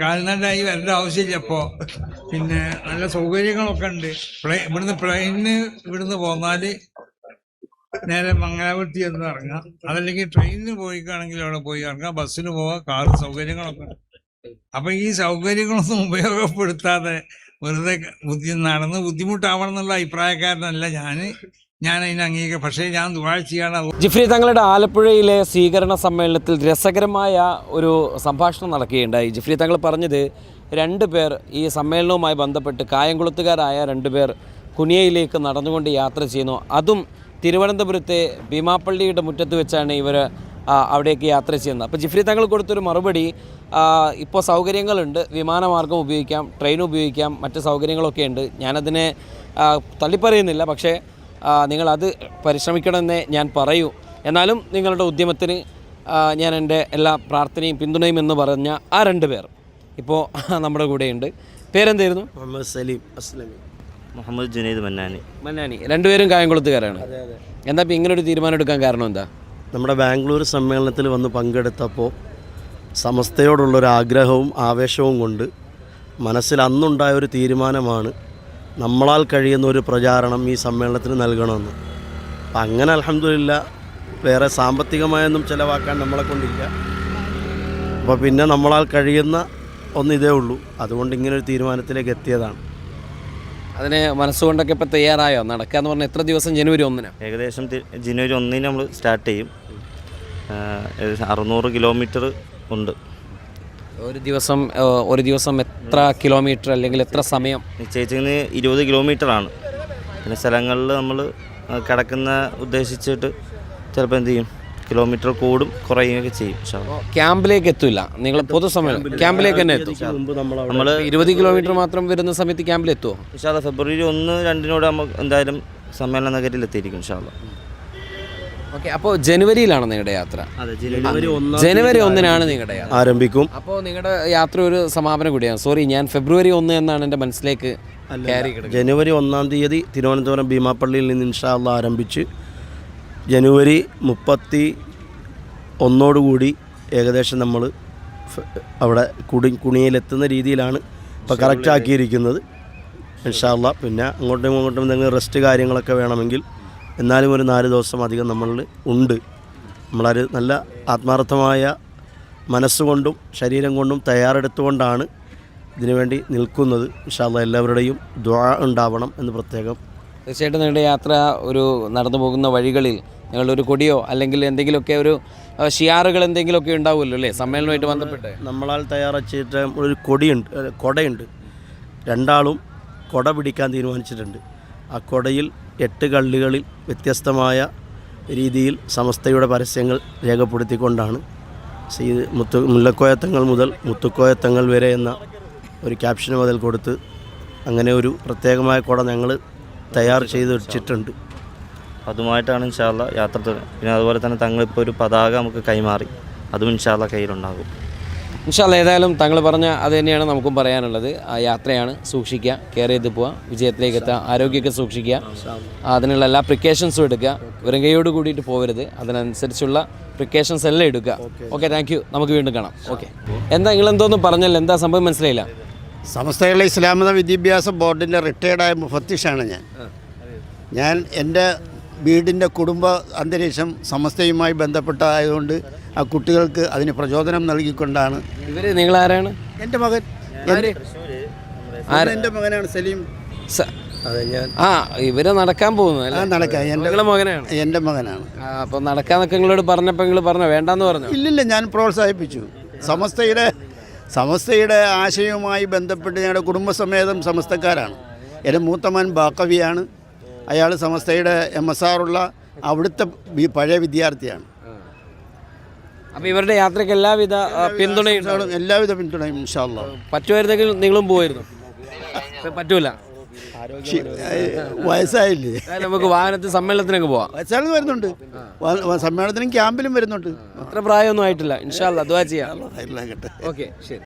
കാൽനടയായി വരേണ്ട ആവശ്യമില്ല ഇപ്പോൾ പിന്നെ നല്ല സൗകര്യങ്ങളൊക്കെ ഉണ്ട്. പ്ലേ ഇവിടുന്ന് പ്ലെയിനിന് ഇവിടുന്ന് പോന്നാൽ നേരെ മംഗലാപുരത്തി എന്ന് ഇറങ്ങാം. അതല്ലെങ്കിൽ ട്രെയിനിന് പോയിക്കാണെങ്കിൽ അവിടെ പോയി ഇറങ്ങാം. ബസ്സിന് പോവാം. കാർ സൗകര്യങ്ങളൊക്കെ ഉണ്ട്. അപ്പൊ ഈ സൗകര്യങ്ങളൊന്നും ഉപയോഗപ്പെടുത്താതെ വെറുതെ ബുദ്ധി നടന്ന് ബുദ്ധിമുട്ടാവണം എന്നുള്ള അഭിപ്രായക്കാരനല്ല ഞാൻ. ഞാൻ അതിന് അംഗീകരിക്കും. പക്ഷേ ഞാൻ ചെയ്യാണ് ജിഫ്രി തങ്ങളുടെ ആലപ്പുഴയിലെ സ്വീകരണ സമ്മേളനത്തിൽ രസകരമായ ഒരു സംഭാഷണം നടക്കുകയുണ്ടായി. ജിഫ്രി തങ്ങൾ പറഞ്ഞത് രണ്ട് പേർ ഈ സമ്മേളനവുമായി ബന്ധപ്പെട്ട് കായംകുളത്തുകാരായ രണ്ട് പേർ കുനിയയിലേക്ക് നടന്നുകൊണ്ട് യാത്ര ചെയ്യുന്നു. അതും തിരുവനന്തപുരത്തെ ഭീമാപ്പള്ളിയുടെ മുറ്റത്ത് വെച്ചാണ് ഇവർ അവിടേക്ക് യാത്ര ചെയ്യുന്നത്. അപ്പോൾ ജിഫ്രി തങ്ങൾ കൊടുത്തൊരു മറുപടി ഇപ്പോൾ സൗകര്യങ്ങളുണ്ട്. വിമാനമാർഗം ഉപയോഗിക്കാം ട്രെയിൻ ഉപയോഗിക്കാം മറ്റ് സൗകര്യങ്ങളൊക്കെ ഉണ്ട്. ഞാനതിനെ തള്ളിപ്പറയുന്നില്ല. പക്ഷേ നിങ്ങളത് പരിശ്രമിക്കണമെന്നേ ഞാൻ പറയൂ. എന്നാലും നിങ്ങളുടെ ഉദ്യമത്തിന് ഞാൻ എന്റെ എല്ലാ പ്രാർത്ഥനയും പിന്തുണയും എന്ന് പറഞ്ഞ ആ രണ്ട് പേർ. ഇപ്പോൾ നമ്മുടെ കൂടെയുണ്ട്. പേരെന്തായിരുന്നു? മുഹമ്മദ് സലീം അസ്ലമി. മുഹമ്മദ് ജുനൈദ് മന്നാനി. മന്നാനി. രണ്ടുപേരും കായംകുളത്തുകാരാണ്. എന്താ ഇപ്പോൾ ഇങ്ങനെ ഒരു തീരുമാനം എടുക്കാൻ കാരണം എന്താ? നമ്മുടെ ബാംഗ്ലൂർ സമ്മേളനത്തിൽ വന്ന് പങ്കെടുത്തപ്പോൾ സമസ്തയോടുള്ളൊരു ആഗ്രഹവും ആവേശവും കൊണ്ട് മനസ്സിൽ അന്നുണ്ടായ ഒരു തീരുമാനമാണ് നമ്മളാൽ കഴിയുന്ന ഒരു പ്രചാരണം ഈ സമ്മേളനത്തിന് നൽകണമെന്ന്. അപ്പം അങ്ങനെ അലഹമില്ല വേറെ സാമ്പത്തികമായൊന്നും ചിലവാക്കാൻ നമ്മളെ കൊണ്ടില്ല. അപ്പോൾ പിന്നെ നമ്മളാൽ കഴിയുന്ന ഒന്ന് ഇതേ ഉള്ളൂ. അതുകൊണ്ട് ഇങ്ങനെ ഒരു തീരുമാനത്തിലേക്ക് എത്തിയതാണ്. അതിന് മനസ്സുകൊണ്ടൊക്കെ ഇപ്പോൾ തയ്യാറായോ? നടക്കുക എന്ന് പറഞ്ഞാൽ എത്ര ദിവസം ജനുവരി ഒന്നിന്? ഏകദേശം ജനുവരി ഒന്നിന് നമ്മൾ സ്റ്റാർട്ട് ചെയ്യും. അറുന്നൂറ് കിലോമീറ്റർ ഉണ്ട്. ഒരു ദിവസം ഒരു ദിവസം എത്ര കിലോമീറ്റർ അല്ലെങ്കിൽ എത്ര സമയം? നിശ്ചയിച്ചിരുന്നത് ഇരുപത് കിലോമീറ്ററാണ് പിന്നെ സ്ഥലങ്ങളിൽ നമ്മൾ കിടക്കുന്ന ഉദ്ദേശിച്ചിട്ട് ചിലപ്പോൾ എന്ത് ചെയ്യും? കിലോമീറ്റർ കൂടും കുറയുകയൊക്കെ ചെയ്യും. ക്യാമ്പിലേക്ക് എത്തില്ല നിങ്ങൾ പൊതുസമയം ക്യാമ്പിലേക്ക് തന്നെ എത്തും. നമ്മൾ ഇരുപത് കിലോമീറ്റർ മാത്രം വരുന്ന സമയത്ത് ക്യാമ്പിൽ എത്തുമോ ഇൻഷാ അള്ളാ ഫെബ്രുവരി ഒന്ന് രണ്ടിനോട് നമുക്ക് എന്തായാലും സമ്മേളന നഗരിൽ എത്തിയിരിക്കും ഇൻഷാ അള്ളാ. ഓക്കെ അപ്പോൾ ജനുവരിയിലാണ് നിങ്ങളുടെ യാത്ര. അതെ ജനുവരി ഒന്നാം ജനുവരി ഒന്നിനാണ് നിങ്ങളുടെ യാത്ര. ആരംഭിക്കും. അപ്പോൾ നിങ്ങളുടെ യാത്ര ഒരു സമാപനം കൂടിയാണ്. സോറി ഞാൻ ഫെബ്രുവരി ഒന്ന് എന്നാണ് എന്റെ മനസ്സിലേക്ക് ജനുവരി ഒന്നാം തീയതി തിരുവനന്തപുരം ഭീമാപ്പള്ളിയിൽ നിന്ന് ഇൻഷാല്ല ആരംഭിച്ച് ജനുവരി മുപ്പത്തി ഒന്നോടുകൂടി ഏകദേശം നമ്മൾ അവിടെ കുടി കുണിയിലെത്തുന്ന രീതിയിലാണ് ഇപ്പോൾ കറക്റ്റ് ആക്കിയിരിക്കുന്നത്. ഇൻഷാല്ല പിന്നെ അങ്ങോട്ടും ഇങ്ങോട്ടും എന്തെങ്കിലും റെസ്റ്റ് കാര്യങ്ങളൊക്കെ വേണമെങ്കിൽ എന്നാലും ഒരു നാല് ദിവസം അധികം നമ്മളിൽ ഉണ്ട്. നമ്മളൊരു നല്ല ആത്മാർത്ഥമായ മനസ്സുകൊണ്ടും ശരീരം കൊണ്ടും തയ്യാറെടുത്തുകൊണ്ടാണ് ഇതിനുവേണ്ടി നിൽക്കുന്നത്. ഇൻഷാല്ല എല്ലാവരുടെയും ദ്വാ ഉണ്ടാവണം എന്ന് പ്രത്യേകം. തീർച്ചയായിട്ടും നിങ്ങളുടെ യാത്ര ഒരു നടന്നു പോകുന്ന വഴികളിൽ നിങ്ങളുടെ ഒരു കൊടിയോ അല്ലെങ്കിൽ എന്തെങ്കിലുമൊക്കെ ഒരു ഷിയാറുകൾ എന്തെങ്കിലുമൊക്കെ ഉണ്ടാവുമല്ലോ അല്ലേ? സമ്മേളനമായിട്ട് ബന്ധപ്പെട്ട്. നമ്മളാൽ തയ്യാറാച്ചിട്ട് ഒരു കൊടിയുണ്ട് കൊടയുണ്ട്. രണ്ടാളും കൊട പിടിക്കാൻ തീരുമാനിച്ചിട്ടുണ്ട്. ആ കൊടയിൽ എട്ട് കള്ളികളിൽ വ്യത്യസ്തമായ രീതിയിൽ സമസ്തയുടെ പരസ്യങ്ങൾ രേഖപ്പെടുത്തിക്കൊണ്ടാണ് സീ മുത്തു മുല്ലക്കോയത്തങ്ങൾ മുതൽ മുത്തുക്കോയത്തങ്ങൾ വരെ എന്ന ഒരു ക്യാപ്ഷന് മുതൽ കൊടുത്ത് അങ്ങനെ ഒരു പ്രത്യേകമായ കുട ഞങ്ങൾ തയ്യാർ ചെയ്ത് വെച്ചിട്ടുണ്ട്. അതുമായിട്ടാണ് ഇൻഷാല്ല യാത്ര പിന്നെ അതുപോലെ തന്നെ തങ്ങളിപ്പോൾ ഒരു പതാക നമുക്ക് കൈമാറി. അതും ഇൻഷാല്ല കയ്യിലുണ്ടാകും. ഇൻഷാല്ല ഏതായാലും താങ്കൾ പറഞ്ഞ അത് തന്നെയാണ് നമുക്കും പറയാനുള്ളത്. ആ യാത്രയാണ് സൂക്ഷിക്കുക കെയർ ചെയ്ത് പോവുക വിജയത്തിലേക്ക് എത്തുക ആരോഗ്യമൊക്കെ സൂക്ഷിക്കുക അതിനുള്ള എല്ലാ പ്രിക്കോഷൻസും എടുക്കുക. വെറുങ്കയോട് കൂടിയിട്ട് പോകരുത് അതിനനുസരിച്ചുള്ള പ്രിക്കോഷൻസ് എല്ലാം എടുക്കുക. ഓക്കെ താങ്ക് യു നമുക്ക് വീണ്ടും കാണാം. ഓക്കെ എന്താ നിങ്ങൾ എന്തോന്നും പറഞ്ഞല്ലോ എന്താ സംഭവം മനസ്സിലായില്ല? സമസ്തയുള്ള ഇസ്ലാമത വിദ്യാഭ്യാസ ബോർഡിന്റെ റിട്ടയർഡായ മുഫത്തിഷാണ് ഞാൻ. ഞാൻ എന്റെ വീടിന്റെ കുടുംബ അന്തരീക്ഷം സമസ്തയുമായി ബന്ധപ്പെട്ടതായതുകൊണ്ട് ആ കുട്ടികൾക്ക് അതിന് പ്രചോദനം നൽകിക്കൊണ്ടാണ്. നിങ്ങൾ ആരാണ് എന്റെ മകൻ. എന്റെ മകനാണ് സലീം. ആ ഇവർ നടക്കാൻ പോകുന്നു ആ അല്ലേ നടക്കാം. എന്റെ മകനാണ്? എന്റെ മകനാണ്. അപ്പോൾ അപ്പൊ നടക്കാന്നൊക്കെ നിങ്ങളോട് പറഞ്ഞപ്പോൾ നിങ്ങൾ പറഞ്ഞു? വേണ്ടെന്ന് പറഞ്ഞു? ഇല്ലില്ല ഞാൻ പ്രോത്സാഹിപ്പിച്ചു. സമസ്തയുടെ സമസ്തയുടെ ആശയവുമായി ബന്ധപ്പെട്ട് ഞങ്ങളുടെ കുടുംബസമേതം സമസ്തക്കാരാണ്. എന്റെ മൂത്തമൻ ബാക്കവിയാണ്. അയാൾ സമസ്തയുടെ എം എസ് ആറുള്ള അവിടുത്തെ പഴയ വിദ്യാർത്ഥിയാണ്. അപ്പൊ ഇവരുടെ യാത്രയ്ക്ക് എല്ലാവിധ പിന്തുണയും. എല്ലാവിധ പിന്തുണയും ഇൻഷാല്ല പറ്റുമായിരുന്നെങ്കിൽ നിങ്ങളും പോയിരുന്നു പറ്റൂല. വയസ്സായില്ലേ? നമുക്ക് വാഹനത്തിൽ സമ്മേളനത്തിനൊക്കെ പോവാം. വയസ്സാൾ വരുന്നുണ്ട്. സമ്മേളനത്തിനും ക്യാമ്പിലും വരുന്നുണ്ട്. അത്ര പ്രായമൊന്നും ആയിട്ടില്ല. ഇൻഷാല്ല അതുവാ ചെയ്യാം. ഓക്കെ ശരി.